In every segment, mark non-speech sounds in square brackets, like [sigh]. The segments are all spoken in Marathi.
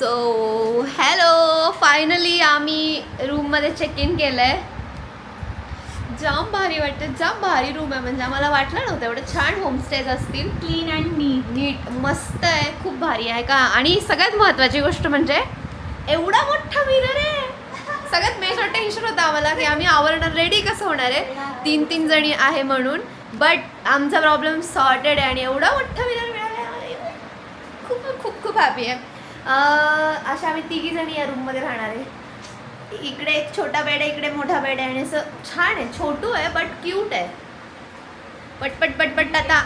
सो हॅलो फायनली आम्ही रूममध्ये चेक इन केलं आहे जाम भारी वाटते जाम भारी रूम आहे. म्हणजे आम्हाला वाटलं नव्हतं एवढं छान होमस्टेज असतील. क्लीन अँड नीट नीट मस्त आहे खूप भारी आहे का? आणि सगळ्यात महत्त्वाची गोष्ट म्हणजे एवढा मोठा मिरर आहे. सगळ्यात मेजर टेन्शन होतं आम्हाला की आम्ही आवरणं रेडी कसं होणार आहे? तीन तीन जणी आहे म्हणून. बट आमचा प्रॉब्लेम सॉर्टेड आहे आणि एवढा मोठा मिरर मिळाला खूप खूप खूप हॅपी आहे. अशा आम्ही तिघी जणी या रूममध्ये राहणार आहे. इकडे एक छोटा बेड आहे इकडे मोठा बेड आहे आणि असं छान आहे. छोटू आहे बट क्यूट आहे. पटपट पटपट आता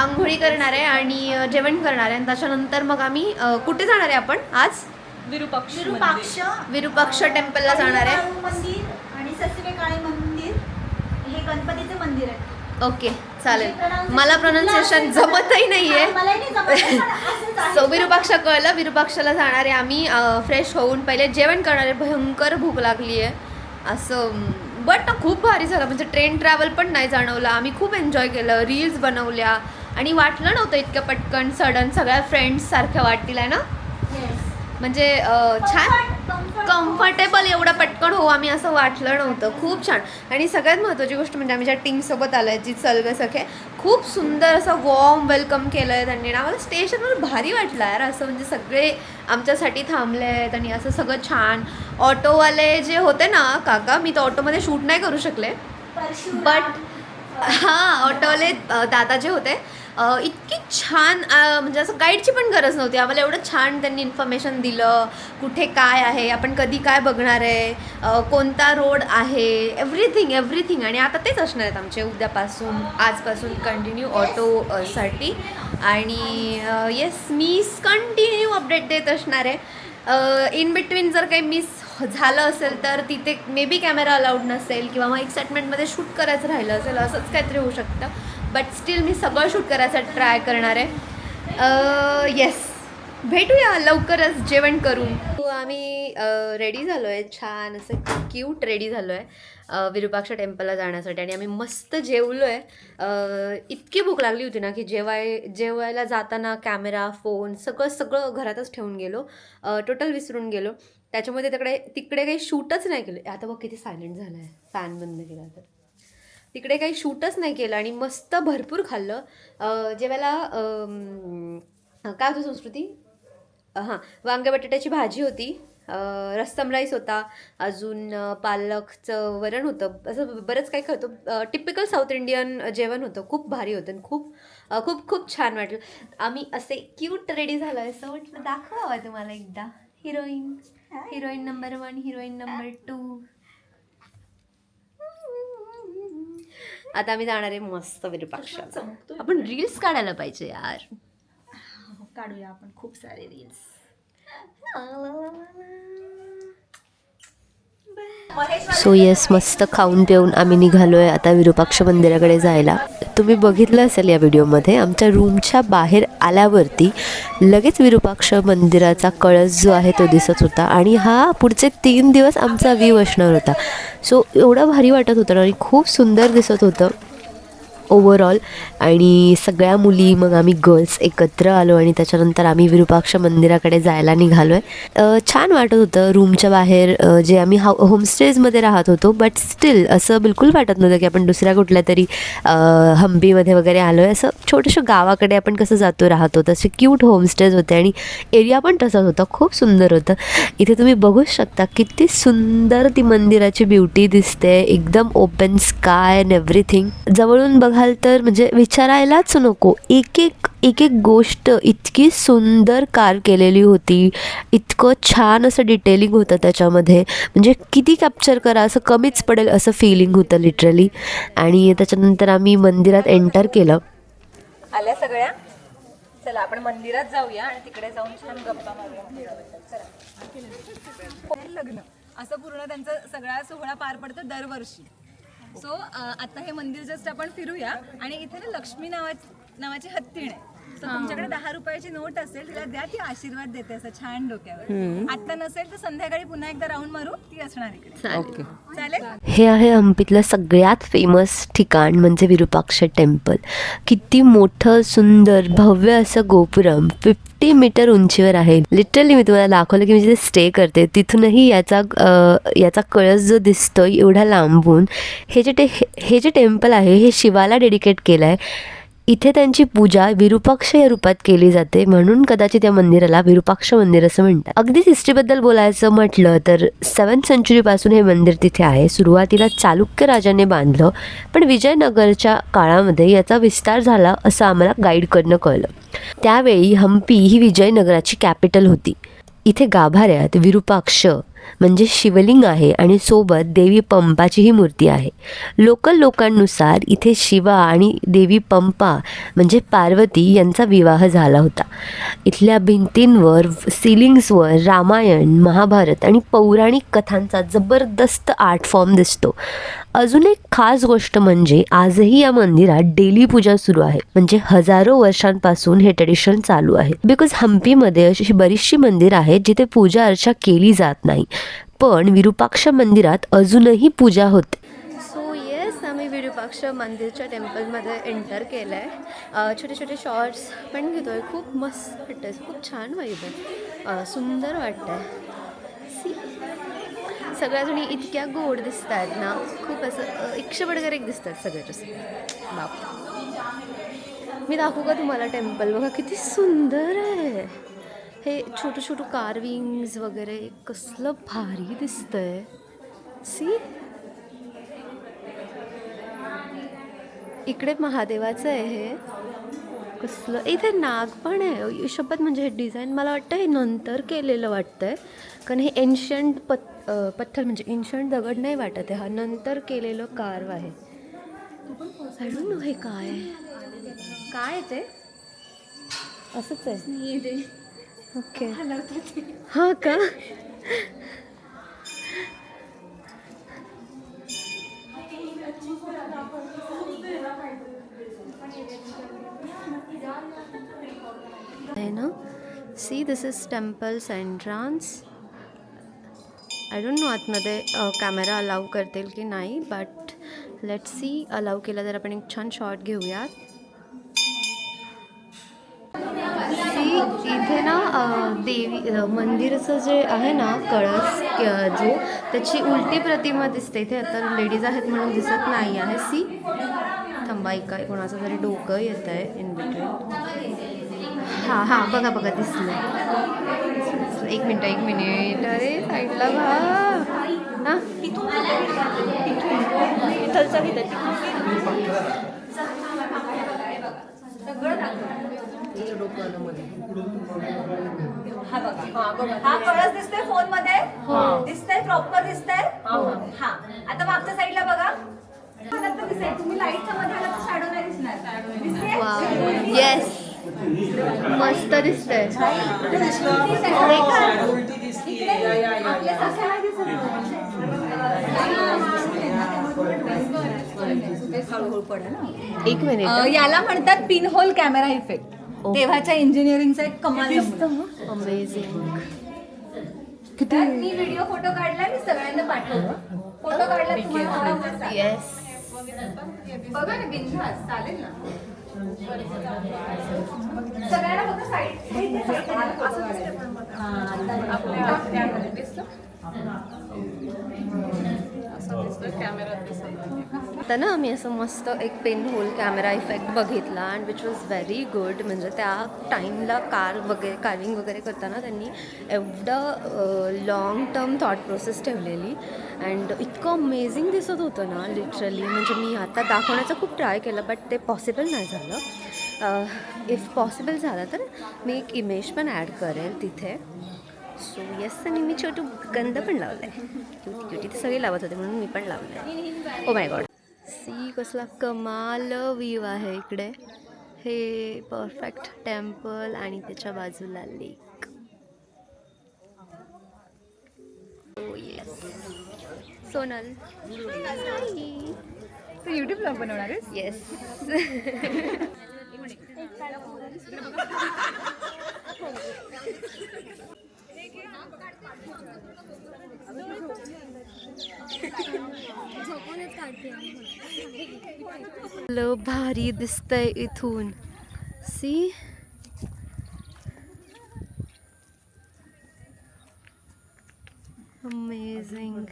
आंघोळी करणार आहे आणि जेवण करणार आहे. आणि त्याच्यानंतर मग आम्ही कुठे जाणार आहे आपण आज? विरूपाक्ष विरूपाक्ष. विरूपाक्ष टेम्पलला जाणार आहे. मंदिर आणि ससवे काळे मंदिर. हे गणपतीचे मंदिर आहे. ओके. चालेल. मला प्रोनाऊन्सिएशन जमतही नाही आहे. [laughs] सो विरूपाक्ष कळलं. विरूपाक्षला जाणार आहे आम्ही फ्रेश होऊन पहिले जेवण करणार. भयंकर भूक लागली आहे. असं बट खूप भारी झालं. म्हणजे ट्रेन ट्रॅव्हल पण नाही जाणवलं. आम्ही खूप एन्जॉय केलं. रील्स बनवल्या. आणि वाटलं नव्हतं इतकं पटकन सडन सगळ्या फ्रेंड्स सारख्या वाटतील आहे ना. म्हणजे छान कम्फर्टेबल एवढं पटकन हो आम्ही असं वाटलं नव्हतं. खूप छान. आणि सगळ्यात महत्त्वाची गोष्ट म्हणजे आम्ही ज्या टीमसोबत आलो आहे जी चलग सखे खूप सुंदर असं वॉर्म वेलकम केलं आहे त्यांनी आम्हाला स्टेशनवर भारी वाटलं यार. असं म्हणजे सगळे आमच्यासाठी थांबले आहेत आणि असं सगळं छान. ऑटोवाले जे होते ना काका मी तर ऑटोमध्ये शूट नाही करू शकले. But- हां ऑटोवाले दादा जे होते इतकी छान म्हणजे असं गाईडची पण गरज नव्हती. आम्हाला एवढं छान त्यांनी इन्फॉर्मेशन दिलं. कुठे काय आहे? आपण कधी काय बघणार आहे? कोणता रोड आहे? एव्हरीथिंग एव्हरीथिंग आणि आता तेच असणार आहेत आमचे उद्यापासून आजपासून कंटिन्यू ऑटोसाठी आणि येस मीच कंटिन्यू अपडेट देत असणार आहे. इन बिटवीन जर काही मिस झालं असेल तर तिथे मे बी कॅमेरा अलाउड नसेल किंवा मग एक्साइटमेंटमध्ये शूट करायचं राहिलं असेल असंच काहीतरी होऊ शकतं. बट स्टील मी सगळं शूट करायचा ट्राय करणार आहे. येस भेटूया लवकरच जेवण करून. तो आम्ही रेडी झालो आहे छान असं क्यूट रेडी झालो आहे विरूपाक्ष टेम्पलला जाण्यासाठी. आणि आम्ही मस्त जेवलो आहे इतकी भूक लागली होती ना की जेवाय जेवायला जाताना कॅमेरा फोन सगळं सगळं घरातच ठेवून गेलो. टोटल विसरून गेलो. त्याच्यामध्ये तिकडे तिकडे काही शूटच नाही केलं. आता बघ किती सायलेंट झालं आहे फॅन बंद केला तर. तिकडे काही शूटच नाही केलं आणि मस्त भरपूर खाल्लं. अं, जेवायला काय होतं संस्कृती? हां वांग्या बटाट्याची भाजी होती. अं, रस्सम राईस होता. अजून पालकचं वरण होतं. असं बरंच काही होतं टिपिकल साऊथ इंडियन जेवण होतं. खूप भारी होतं आणि खूप खूप खूप छान वाटलं. आम्ही असे क्यूट रेडी झालो आहे असं म्हटलं दाखवावं तुम्हाला एकदा. Heroine heroine number one heroine number two आता आम्ही जाणार आहे मस्त विरूपाक्ष. चमकतोय. आपण रील्स काढायला पाहिजे यार. हो, काढूया आपण खूप सारे रील्स सो येस मस्त खाऊन पिऊन आम्ही निघालो आहे आता विरूपाक्ष मंदिराकडे जायला. तुम्ही बघितलं असेल या व्हिडिओमध्ये आमच्या रूमच्या बाहेर आल्यावरती लगेच विरूपाक्ष मंदिराचा कळस जो आहे तो दिसत होता आणि हा पुढचे तीन दिवस आमचा व्ह्यू असणार होता. सो एवढं भारी वाटत होतं आणि खूप सुंदर दिसत होतं. ओव्हरऑल आणि सगळ्या मुली मग आम्ही गर्ल्स एकत्र आलो आणि त्याच्यानंतर आम्ही विरूपाक्ष मंदिराकडे जायला निघालो आहे छान वाटत होतं रूमच्या बाहेर जे आम्ही हा होमस्टेजमध्ये राहत होतो बट स्टील असं बिलकुल वाटत नव्हतं की आपण दुसऱ्या कुठल्या तरी हंपीमध्ये वगैरे आलो आहे असं छोटंसं गावाकडे आपण कसं जातो राहतो तसे क्यूट होमस्टेज होते आणि एरिया पण तसाच होता. खूप सुंदर होतं. इथे तुम्ही बघूच शकता किती सुंदर ती मंदिराची ब्युटी दिसते. एकदम ओपन स्काय अँड एव्हरीथिंग जवळून बघा बघाल तर म्हणजे विचारायलाच नको. एक एक एक एक गोष्ट इतकी सुंदर कार केलेली होती. इतकं छान असं डिटेलिंग होतं त्याच्यामध्ये. म्हणजे किती कॅप्चर करा असं कमीच पडेल असं फिलिंग होतं लिटरली आणि त्याच्यानंतर आम्ही मंदिरात एंटर केलं. आल्या सगळ्या? चला आपण मंदिरात जाऊया आणि तिकडे जाऊन छान गप्पा मारूया. लग्न. असं पूर्ण त्यांचा सगळा सोहळा पार पडतो दरवर्षी. सो uh, आता हे मंदिर जस्ट आपण फिरूया. आणि इथे ना लक्ष्मी नावाची नावाची हत्तीण आहे. तुमच्याकडे दहा रुपयाची नोट असेल तिला द्या ती आशीर्वाद देते असं छान डोक्यावर. आता नसेल तर संध्याकाळी पुन्हा एकदा राऊंड मारू ती असणार इकडे. चालेल. हे आहे हम्पीतलं सगळ्यात फेमस ठिकाण म्हणजे विरूपाक्ष टेम्पल किती मोठं सुंदर भव्य असं गोपुरम फिफ्टी मीटर उंचीवर आहे. लिटरली मी तुम्हाला दाखवलं की मी जिथे स्टे करते तिथूनही याचा अ, याचा कळस जो दिसतो एवढा लांबून हे जे टे हे जे टेम्पल आहे हे शिवाला डेडिकेट केलं आहे इथे त्यांची पूजा विरूपाक्ष या रूपात केली जाते. म्हणून कदाचित या मंदिराला विरूपाक्ष मंदिर असं म्हणतात. अगदीच हिस्ट्रीबद्दल बोलायचं म्हटलं तर सेवन्थ सेंचुरीपासून हे मंदिर तिथे आहे. सुरुवातीला चालुक्य राजाने बांधलं पण विजयनगरच्या काळामध्ये याचा विस्तार झाला असं आम्हाला गाईडकडनं कळलं. त्यावेळी हम्पी ही विजयनगराची कॅपिटल होती. इथे गाभाऱ्यात विरूपाक्ष म्हणजे शिवलिंग आहे आणि सोबत देवी पंपाचीही मूर्ती आहे. लोकल लोकांनुसार इथे शिवा आणि देवी पंपा म्हणजे पार्वती यांचा विवाह झाला होता. इथल्या भिंतींवर सिलिंग्सवर रामायण महाभारत आणि पौराणिक कथांचा जबरदस्त आर्ट फॉर्म दिसतो. अजून एक खास गोष्ट म्हणजे आजही या मंदिरात डेली पूजा सुरू आहे. म्हणजे हजारो वर्षांपासून हे ट्रेडिशन चालू आहे. बिकॉज हम्पीमध्ये अशी बरीचशी मंदिर आहेत जिथे पूजा अर्चा केली जात नाही. पण विरूपाक्ष मंदिरात अजूनही पूजा होते. सो येस आम्ही विरूपाक्ष मंदिरच्या टेम्पलमध्ये एंटर केलं आहे छोटे छोटे शॉर्ट्स पण घेतो आहे खूप मस्त वाटतं खूप छान वाईब आहे. सुंदर वाटतं आहे सी सगळ्याजणी इतक्या गोड दिसत आहेत ना खूप असं अ, एकशे एक दिसत आहेत सगळ्याच्या बाप मी दाखवू का तुम्हाला टेम्पल? बघा किती सुंदर आहे. हे छोटं छोटं कार्विंग्स वगैरे कसलं भारी दिसतंय. सी? इकडे महादेवाचं आहे हे. कसलं इथे नाग पण आहे. शपथ म्हणजे हे डिझाईन मला वाटतं हे नंतर केलेलं वाटतं आहे कारण हे एन्शंट पत् पत्थर म्हणजे एन्शंट दगड नाही वाटत आहे. हा नंतर केलेलं कार्व आहे. नो हे काय काय आहे ते? असंच आहे. ओके हां का? आहे ना? See this is temple's entrance I don't know आतमध्ये कॅमेरा अलाव करतील की नाही बट लेट सी अलाव केला तर आपण एक छान शॉट घेऊयात. सी इथे ना देवी मंदिरचं मंदिराचं जे आहे ना कळस जो त्याची उलटी प्रतिमा दिसते. इथे आता लेडीज आहेत म्हणून दिसत नाही आहे. सी थांबा एका कोणाचं तरी डोकं येत आहे इन बिटवीन हां हां बघा बघा दिसलं. एक मिनटं एक मिनिट. अरे साईडला बा हां. इथलचा हा बघा. हा कळस दिसतोय फोनमध्ये दिसतंय प्रॉपर दिसतंय? हा. आता मागच्या साईडला बघा. तुम्ही लाईटच्या मध्ये आला तर शॅडो नाही दिसणार. येस मस्त दिसतंय. एक मिनिट याला म्हणतात पिन होल कॅमेरा इफेक्ट तेव्हाच्या इंजिनिअरिंगचा एक कमाल. अमेझिंग त्यात मी व्हिडिओ फोटो काढला मी सगळ्यांना पाठवतो फोटो काढला तुम्हाला. येस बघा ना बिनधास्त चालेल ना. सगळ्यांना फक्त साईड असं आता. आपल्या दिसतं? आता ना आम्ही असं मस्त एक पेन होल कॅमेरा इफेक्ट बघितला and which was very good म्हणजे त्या टाईमला कार वगैरे कार्विंग वगैरे करताना त्यांनी एवढं लॉंग टर्म थॉट प्रोसेस ठेवलेली. अँड इतकं अमेझिंग दिसत होतं ना लिटरली म्हणजे मी आता दाखवण्याचा खूप ट्राय केला बट ते पॉसिबल नाही झालं. इफ पॉसिबल झालं तर मी एक इमेज पण ॲड करेल तिथे. सो येस आणि मी छोटू गंध पण लावलं आहे क्युटी क्युटी ते सगळे लावत होते म्हणून मी पण लावलं आहे oh my god oh see कसला कमाल व्ह्यू आहे इकडे. हे परफेक्ट टेम्पल आणि त्याच्या बाजूला लेक येस सोनल. तू युट्यूब ब्लॉग बनवणार आहेस येस लो भारी दिसतंय इथून. सी? अमेझिंग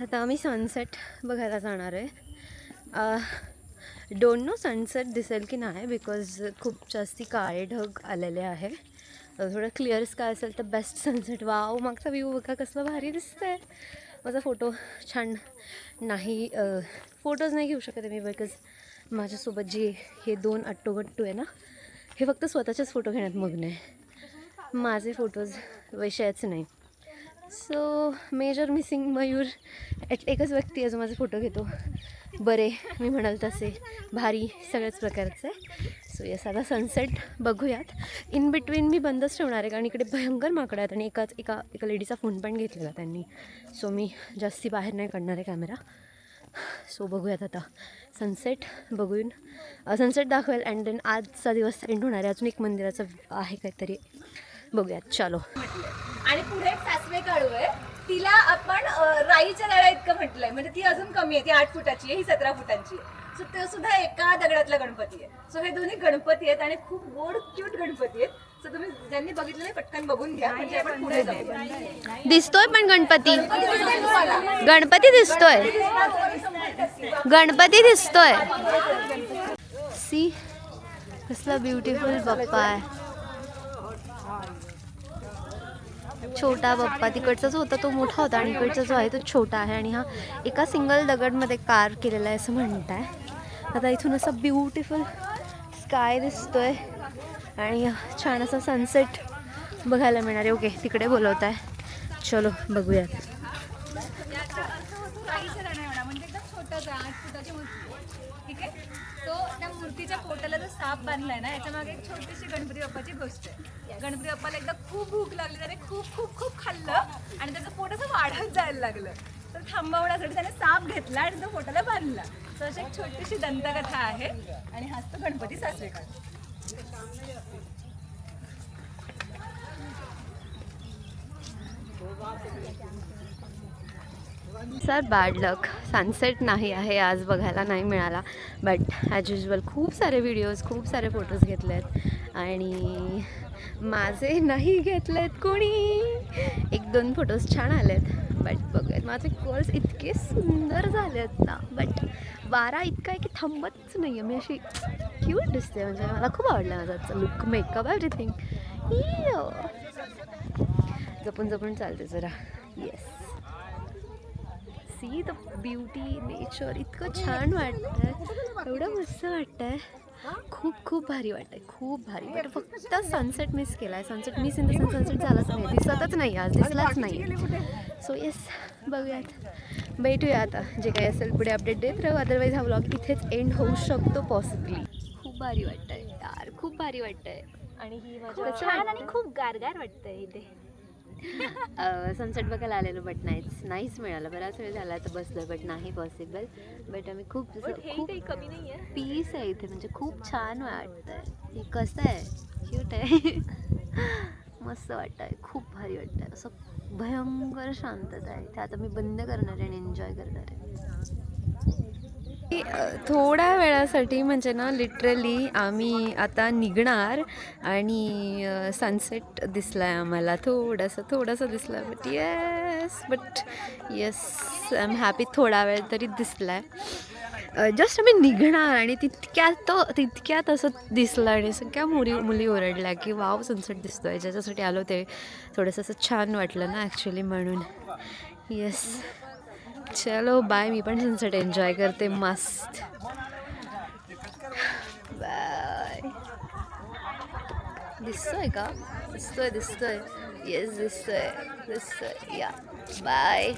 आता आम्ही सनसेट बघायला जाणार आहे. डोंट नो सनसेट दिसेल की नाही बिकॉज खूप जास्ती काळे ढग आलेले आहे. थोडं क्लिअर स्काय असेल तर बेस्ट सनसेट वाव मागचा व्ह्यू बघा कसला भारी दिसतंय. माझा फोटो छान नाही फोटोज नाही घेऊ शकत आहे मी बिकॉज माझ्यासोबत जे हे दोन अट्टोगट्टू आहे ना हे फक्त स्वतःचेच फोटो घेण्यात मग्न आहे. माझे फोटोज विषयाच नाही. सो मेजर मिसिंग मयूर एट एकच व्यक्ती आहे जो माझे फोटो घेतो. बरे मी म्हणाल तसे. भारी सगळ्याच प्रकारचे. सो या आता सनसेट बघूयात. इन बिटवीन मी बंदच ठेवणार आहे कारण इकडे भयंकर माकडं आहेत आणि एकाच एका एका लेडीचा फोन पण घेतलेला त्यांनी. सो मी जास्ती बाहेर नाही काढणार आहे कॅमेरा सो बघूयात आता. सनसेट बघून. सनसेट दाखवेल अँड देन आजचा दिवस एंड होणार आहे. अजून एक मंदिराचं आहे काहीतरी. बघूयात. चालो. आणि पुढे काळू आहे. तिला आपण राईच्या दगडा इतकं म्हटलंय. म्हणजे ती अजून कमी आहे. ती आठ फुटाची आहे ही सतरा फुटांची आहे. सो ते सुद्धा एका दगडातला गणपती आहे. सो हे दोन्ही गणपती आहेत आणि खूप गोड क्यूट गणपती आहेत. सो तुम्ही ज्यांनी बघितलं नाही पटकन बघून घ्या. म्हणजे आपण पुढे जाऊ. दिसतोय पण गणपती? गणपती दिसतोय गणपती दिसतोय. सी कसला ब्युटिफुल बाप्पा आहे. छोटा बाप्पा तिकडचाच होता तो मोठा होता आणि इकडचा जो आहे तो छोटा आहे आणि हा एका सिंगल दगडमध्ये कार केलेला आहे असं म्हणत आहे आता इथून असा ब्युटिफुल स्काय दिसतोय आणि छान असा सनसेट बघायला मिळणार आहे. ओके तिकडे बोलवत आहे चलो बघूयात राईच्या दगडा एवढा म्हणजे एकदम छोटाच आहे, आठ फुटाची मूर्ती आहे. ठीक आहे तो त्या मूर्तीच्या पोटाला जो साप बांधलाय ना याच्या मागे एक छोटीशी गणपती बाप्पाची गोष्ट आहे. गणपती बाप्पाला एकदा खूप भूक लागली त्याने खूप खूप खूप खाल्लं आणि त्याचं पोट असं वाढत जायला लागलं. तर थांबवण्यासाठी त्याने साप घेतला आणि तो पोटाला बांधला. तर अशी एक छोटीशी दंतकथा आहे आणि हाच तो गणपती सासरे काढ सर बॅड लक सनसेट नाही आहे आज बघायला नाही मिळाला. बट ॲज युजल खूप सारे व्हिडिओज खूप सारे फोटोज घेतले आहेत आणि माझे नाही घेतले आहेत कोणी. एक दोन फोटोज छान आले आहेत बट बघूयात माझे कॉल्स इतके सुंदर झाले आहेत ना. बट वारा इतका आहे की थांबतच नाही आहे मी अशी क्यूट दिसते. म्हणजे मला खूप आवडलं माझा लुक मेकअप एव्हरीथिंग जपून जपून चालते जरा. Yes see the beauty nature इतकं छान वाटतंय. एवढं मस्त वाटतंय. खूप खूप भारी वाटतंय. खूप भारी बट फक्त सनसेट मिस केलाय. Sunset miss in the sun sunset झालाच नाही. दिसतच नाही आज. दिसलाच नाही. सो येस बघूयात. भेटूया आता. जे काही असेल पुढे अपडेट देत राहू. अदरवाईज हा व्लॉग इथेच एंड होऊ शकतो पॉसिबली खूप भारी वाटतंय. यार खूप भारी वाटतंय. आणि ही माझ्या छान आणि खूप गारगार वाटतंय इथे. सनसेट बघायला आलेलो बट नाहीच नाहीच मिळालं. बराच वेळ झाला तर बसलो बट नाही पॉसिबल बट आम्ही खूप खूप कमी नाहीये. पीस आहे इथे. म्हणजे खूप छान वाटतंय. हे कसं आहे? क्यूट आहे. [laughs] मस्त वाटतंय. खूप भारी वाटतंय. असं भयंकर शांतता आहे ते आता मी बंद करणार आहे आणि एन्जॉय करणार आहे. थोड्या वेळासाठी म्हणजे ना लिटरली आम्ही आता निघणार आणि सनसेट दिसला आहे आम्हाला. थोडंसं थोडंसं दिसलं but yes but yes I am happy थोडा वेळ तरी दिसला आहे जस्ट आम्ही निघणार आणि तितक्यात तो तितक्यात असं दिसलं आणि सगळ्या मुली मुली ओरडल्या की वाव सनसेट दिसतोय. ज्याच्यासाठी आलो ते थोडंसं असं छान वाटलं ना ॲक्च्युली म्हणून. येस चलो बाय मी पण सनसेट एन्जॉय करते मस्त. बाय दिसतोय का? दिसतोय दिसतोय. येस दिसतोय दिसतोय. या बाय